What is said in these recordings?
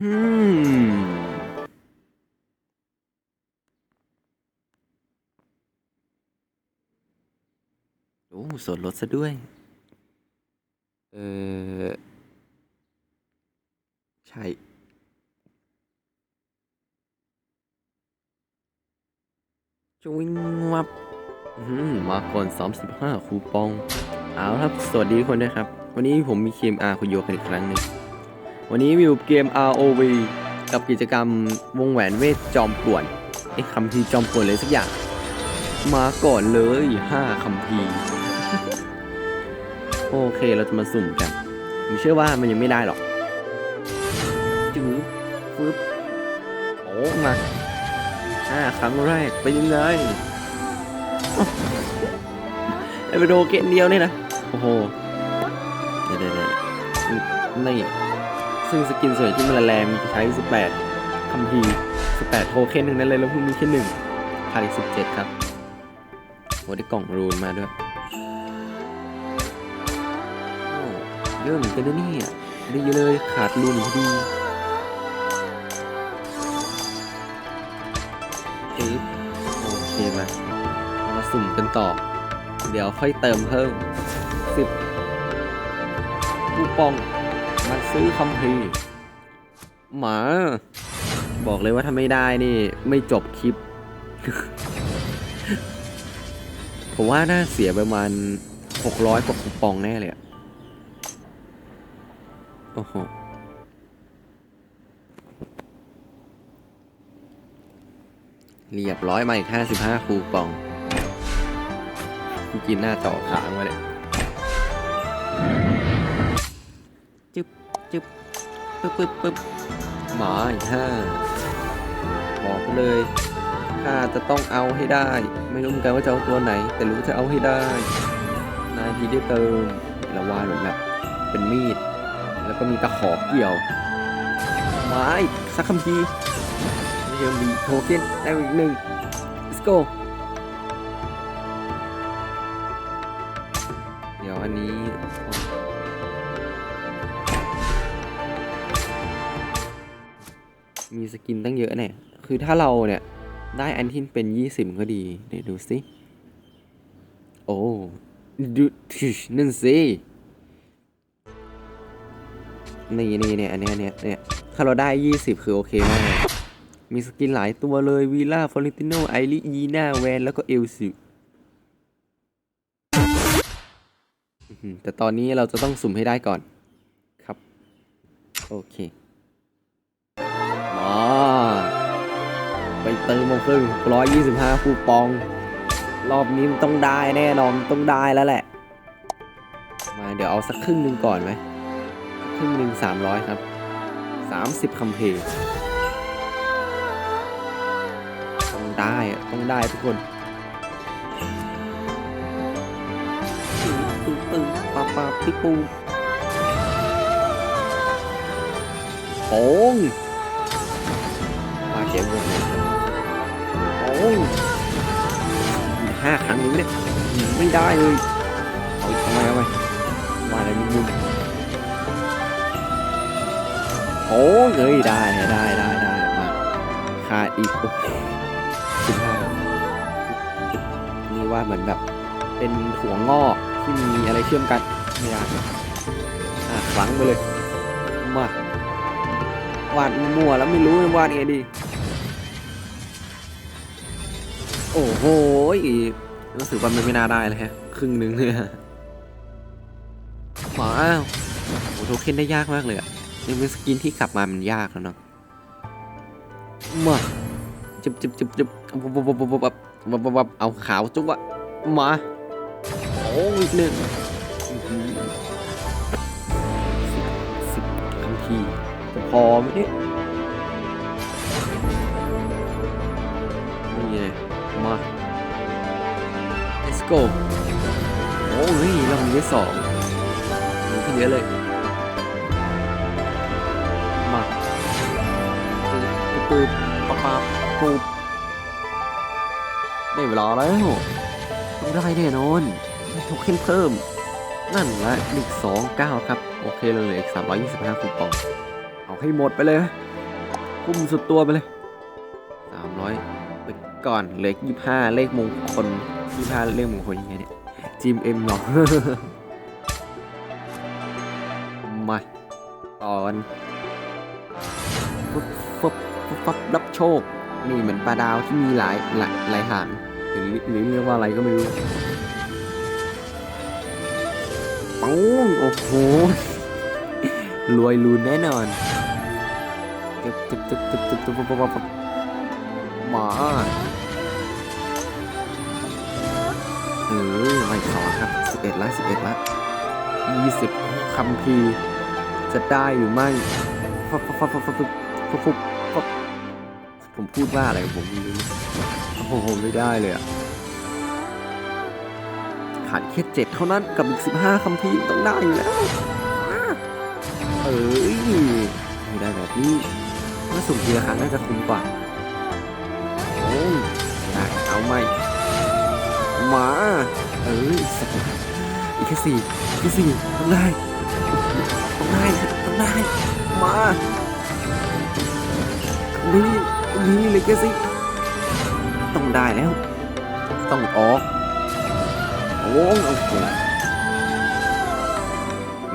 โ Hmm. Ồ, วนลดซะด้วยเออใช่จุ้งวับมาก่อน35คูปอง เอาครับ สวัสดีคนนะครับ วันนี้ผมมีเคมอาคุณโยกันอีกครั้งหนึ่ง วันนี้มีอยู่เกม ROV กับกิจกรรมวงแหวนเวทจอมป่วนไอ้คำพีจอมป่วนเลยสักอย่าง มาก่อนเลย5คำพีโอเคเราจะมาสุ่มกันผมเชื่อว่ามันยังไม่ได้หรอกจื๊บฟึบโอ้มาห้าครั้งแรกเป็นยังไงไอ้ไปโดเกนเดียวเนี่ยนะ โอ้โห เดี๋ยวเดี๋ยวเดี๋ยวนี่ ซึ่งสกินส่วนที่มันแรงมีใช้18คัมภี18 โทเค็นหนึ่งนั้นเลยแล้วเพิ่งมีแค่หนึ่งขาดอีก17 ครับโหได้กล่องรูนมาด้วยเยอะเหมือนกันนะเนี่ยได้เยอะเลยขาดรูนพอดีปึ๊บโอเคมาเรามาสุ่มกันต่อ เดี๋ยวค่อยเติมเพิ่ม10คูปอง มาซื้อคัมภีร์หมา บอกเลยว่าถ้าไม่ได้นี่ ไม่จบคลิป ผมว่าน่าเสียประมาณ600กว่าคูปองแน่เลยอะโอ้โหเรียบร้อยมาอีก55คูปอง กินหน้าจอค้างไว้เลย จึ๊บปึ๊บปึ๊บปึ๊บหมาอีกห้าบอกเลยข้าจะต้องเอาให้ได้ ไม่รู้เหมือนกันว่าจะเอาตัวไหน แต่รู้จะเอาให้ได้ นายทีได้เติมแล้ววาดเหมือนแบบเป็นมีด แล้วก็มีตะขอเกี่ยวไม้สักคำทีไม่ใช่มีโทเค็นได้อีกหนึ่ง let's go มีสกินตั้งเยอะเนี่ย คือถ้าเราเนี่ย ได้อันที่เป็น20ก็ดี เดี๋ยวดูสิ โอ้ ดูนั่นสิ นี่นี่เนี่ย อันเนี้ยเนี่ยเนี่ย ถ้าเราได้20คือโอเคมาก มีสกินหลายตัวเลยวีล่าฟอริติโน ไอริยีน่า แวน แล้วก็เอลซิแต่ตอนนี้เราจะต้องสุ่มให้ได้ก่อนครับ โอเค เติมมาครึ่งร้อยยี่สิบห้าคูปอง รอบนี้มันต้องได้แน่นอนต้องได้แล้วแหละ มาเดี๋ยวเอาสักครึ่งหนึ่งก่อนไหมครึ่งหนึ่งสามร้อยครับสามสิบคำเพลงต้องได้ต้องได้ทุกคนตึ้งตึ้งตึ้งปาปาปิปูโป่งมาเก็บเงินเลย ห้าครั้งนี้ไม่ได้ไม่ได้เลยเอาทำไมเอาไปว่าอะไรมึงมึงโอ้เอ้ยได้ได้ได้ได้มาขาดอีกสิบห้านี่ว่าเหมือนแบบเป็นถั่วงอกที่มีอะไรเชื่อมกันไม่ได้อะครั้งไปเลยมาวาดมั่วแล้วไม่รู้วาดไงดี โอ้โหรู้สึกว่ามันไม่น่าได้เลยฮะ ครึ่งหนึ่งเนี่ยขวาอ้าวโอ้โทเค็นได้ยากมากเลยอะนี่เป็นสกินที่กลับมามันยากแล้วเนาะมาจิบจิบจิบจิบบับบบบับบับบบบับเอาขาวจุ๊บอะมาโอ้อีกหนึ่งสิบสิบคำทีจะพอไหมเนี่ยนี่ไง มา let's go โอ้ยเรามีได้สองมีขึ้นเยอะเลย มาปึ๊บปึ๊บปั๊บปั๊บได้เวลาแล้วต้องได้แน่นอนได้โทเค็นเพิ่ม นั่นแหละอีกสองเก้าครับ โอเคเลยเหลืออีกสามร้อยยี่สิบห้าคูปอง เอาให้หมดไปเลยนะพุ่มสุดตัวไปเลย ก่อนเลขยี่ห้าเลขมงคลยี่ห้าเลขมงคลยังไงเนี่ยจิมเอ็มหรอมาตอนฟุบฟุบฟับรับโชค นี่เหมือนปลาดาวที่มีหลายหลายหลายหางหรือหรือเรียกว่าอะไรก็ไม่รู้ปังโอ้โหรวยรูนแน่นอนตึ๊บตึ๊บตึ๊บตึ๊บตึ๊บตึ๊บมา 51ละ20คำพีจะได้หรือไม่ฟับฟับฟับฟับฟับฟับฟับผมพูดว่าอะไรผมไม่รู้โอ้โหไม่ได้เลยอะผ่านแค่เจ็ดเท่านั้นกับอีกสิบห้าคำพีต้องได้อยู่แล้วเอ้ยไม่ได้แบบนี้ถ้าสุ่มทีละครั้งน่าจะคุ้มกว่าโอ้ยเอาไหมมา เอ้ยสัก แค่สี่แค่สี่ต้องได้ต้องได้ต้องได้มานี่นี่เลยแค่สี่ต้องได้แล้ว ต้องออกโอ้โห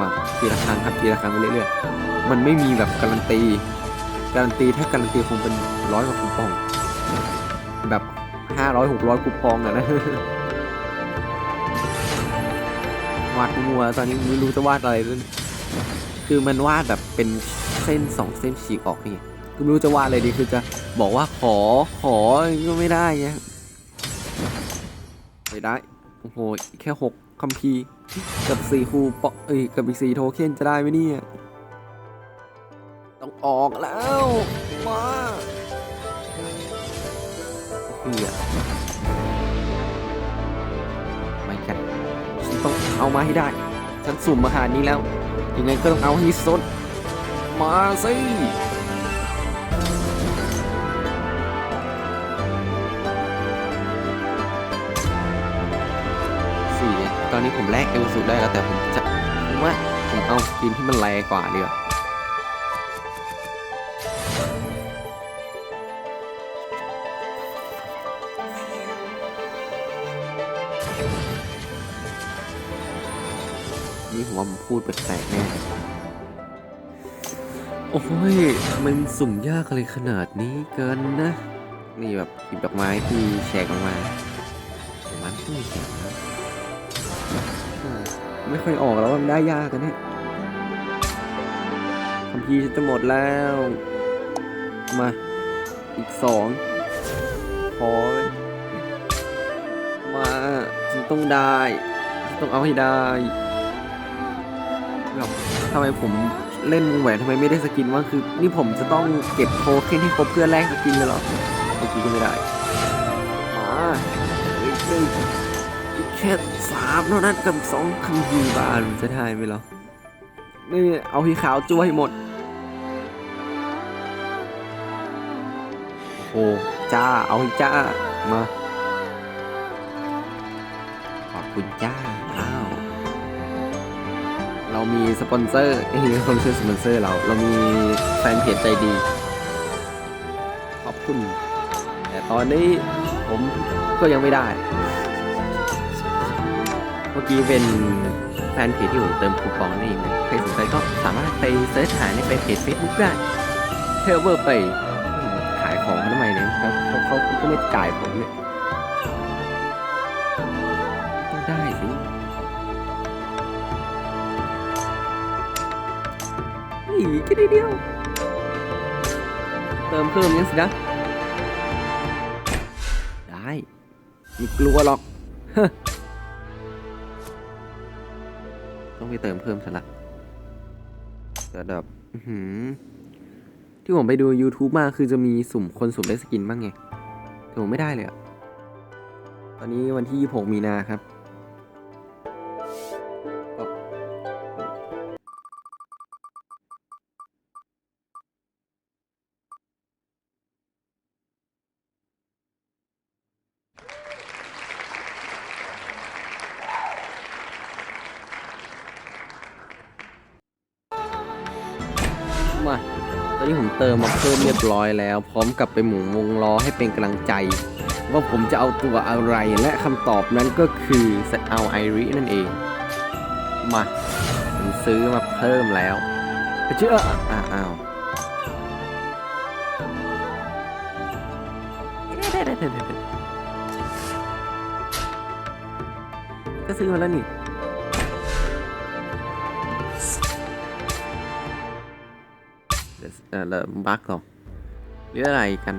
มาทีละครั้งครับทีละครั้งไปเรื่อยๆมันไม่มีแบบการันตีการันตีถ้าการันตีคงเป็นร้อยกว่าคูปองแบบห้าร้อยหกร้อยคูปองอะนะาดมัวตอนนี้ไม่รู้จะวาดอะไรด้วยคือมันวาดแบบเป็นเส้นสองเส้นฉีกออกนี่ก็ไม่รู้จะวาดอะไรดีคือจะบอกว่าขอขอก็ไม่ได้ไงไม่ได้โอ้โหแค่หกคัมภีร์กับสี่คูปเอ้ยกับอีกสี่โทเค็นจะได้ไหมเนี่ยต้องออกแล้วมาเฮีย เอามาให้ได้ ฉันสุ่มมาหานี้แล้ว ยังไงก็ต้องเอาให้สุด มาสิสี่ตอนนี้ผมแลกเอลสูได้แล้วแต่ผมจะผมว่าผมเอาสกินที่มันแรงกว่าดีกว่า พูดแปลกๆแน่โอ้ยทำไมมันสุ่มยากอะไรขนาดนี้เกินนะ นี่แบบหยิบดอกไม้ที่แฉกออกมาผมว่ามันต้องมีแฉกนะไม่ค่อยออกแล้วมันได้ยากกันเนี่ยคัมภีฉันจะหมดแล้ว มา อีกสองพอมาฉันต้องได้ ฉันต้องเอาให้ได้ แบบทำไมผมเล่นวงแหวนทำไมไม่ได้สกินวะคือนี่ผมจะต้องเก็บโทเค็นให้ครบเพื่อแลกสกินเลยเหรอเมื่อกี้ก็ไม่ได้มาเฮ้ยเฮ้ยอีกแค่สามเท่านั้นกับสองคัมภีร์บานจะได้ไหมเหรอนี่เอาที่ขาวจ้วให้หมด โอ้จ้า เอาห้จ้า มา ขอบคุณจ้า เรามีสปอนเซอร์เอ้ยเขาไม่ใช่สปอนเซอร์เราเรามีแฟนเพจใจดี ขอบคุณ แต่ตอนนี้ผมก็ยังไม่ได้ เมื่อกี้เป็นแฟนเพจที่ผมเติมคูปองนี่เองใครสนใจก็สามารถไปเสิร์ชหาในแฟนเพจ Facebook ได้เทเวอร์ไปขายของทำไมเนี่ยเขาเขาเขาเขาก็ไม่จ่ายผมเนี่ย แค่นิดเดียว เติมเพิ่มยังสินะ ได้ไม่กลัวหรอก ต้องไปเติมเพิ่มซะละแต่แบบที่ผมไปดู YouTube มาคือจะมีสุ่มคนสุ่มได้สกินบ้างไงแต่ผมไม่ได้เลยอะตอนนี้วันที่ 26 มีนาครับ นี้ผมเติมมาเพิ่มเรียบร้อยแล้ว พร้อมกับไปหมุนวงล้อให้เป็นกำลังใจ ว่าผมจะเอาตัวอะไรและคำตอบนั้นก็คือเอาไอรินั่นเอง มาผมซื้อมาเพิ่มแล้วเชื่ออ้าวก็ซื้อมาแล้วนี่ เดี๋ยวเออบั๊กหรอหรืออะไรกัน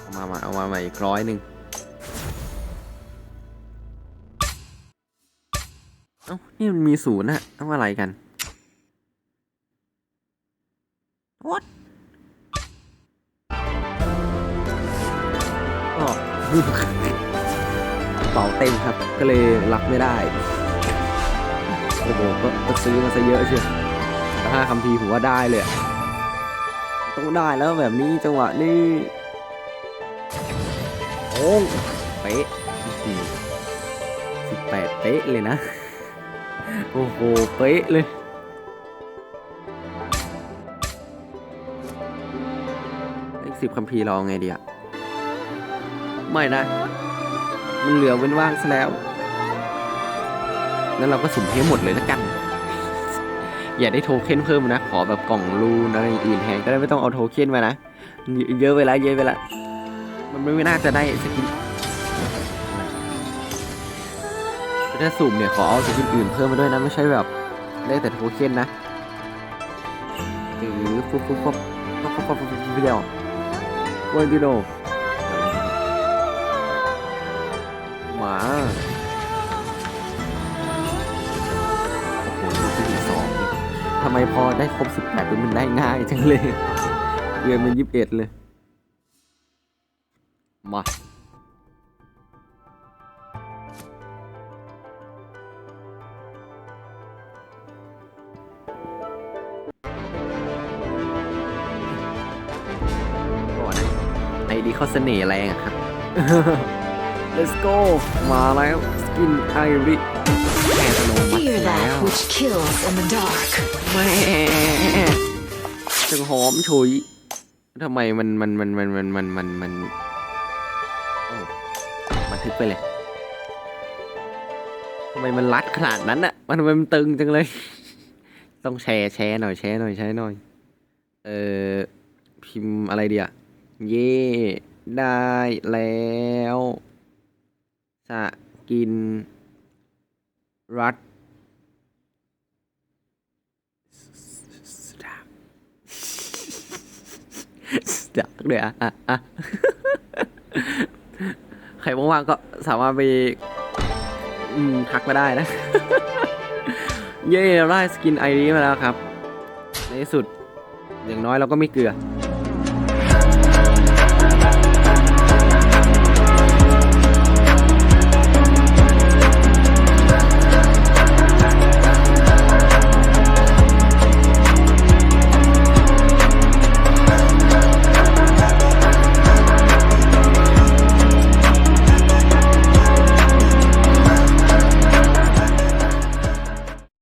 เอามามาเอามาใหม่อีกร้อยหนึ่งเอ้านี่มันมีศูนย์อะเอาอะไรกัน what อ๋อเป๋าเต็มครับ ก็เลยรับไม่ได้ โอ้โห ก็ซื้อมาซะเยอะเชียวแต่ห้าคำพีผมว่าได้เลย ต้องได้แล้วแบบนี้จังหวะนี้โอ้งเป๊ะสิบแปดเป๊ะเลยนะ โอ้โห เป๊ะเลยเลขสิบคัมภีร์เราเอไงดีอะไม่นะ มันเหลือเว้นว่างซะแล้วงั้นเราก็สุ่มให้หมดเลยละกัน อย่าได้โทเค็นเพิ่มนะ ขอแบบกล่องรูนอะไรอื่นแทนก็ได้ไม่ต้องเอาโทเค็นมานะ เยอะเวลาเยอะเวลามันไม่น่าจะได้สกินถ้าสุ่มเนี่ยขอเอาสกินอื่นเพิ่มมาด้วยนะ ไม่ใช่แบบได้แต่โทเค็นนะหรือปุ๊บปุ๊บปุ๊บปุ๊บปุ๊บปุ๊บเดียววันดีโนำไมพอได้ครบ 18ปุ๊บมันได้ง่ายจังเลยเดือนมัน 21 เลย มาก่อนนะไอดีเขาเสน่ห์แรงอะครับ let's go มาแล้ว สกินไอริแอนโน which kills in the dark. แม่จังหอมฉุยทำไมมันมันมันมันมันมันมันมันโอ้บันทึกไปเลยทำไมมันรัดขนาดนั้นอะมันทำไมมันตึงจังเลย ต้องแชร์แชร์หน่อยแชร์หน่อยแชร์หน่อย เออพิมพ์อะไรเดียเย่ได้แล้วสกิน รัด สดักส ดักเลยอะอะอะใครว่างๆก็สามารถไปอืมทักมาได้นะ เย้เราได้สกินไอรีมาแล้วครับ ในสุด อย่างน้อยเราก็ไม่เกลือ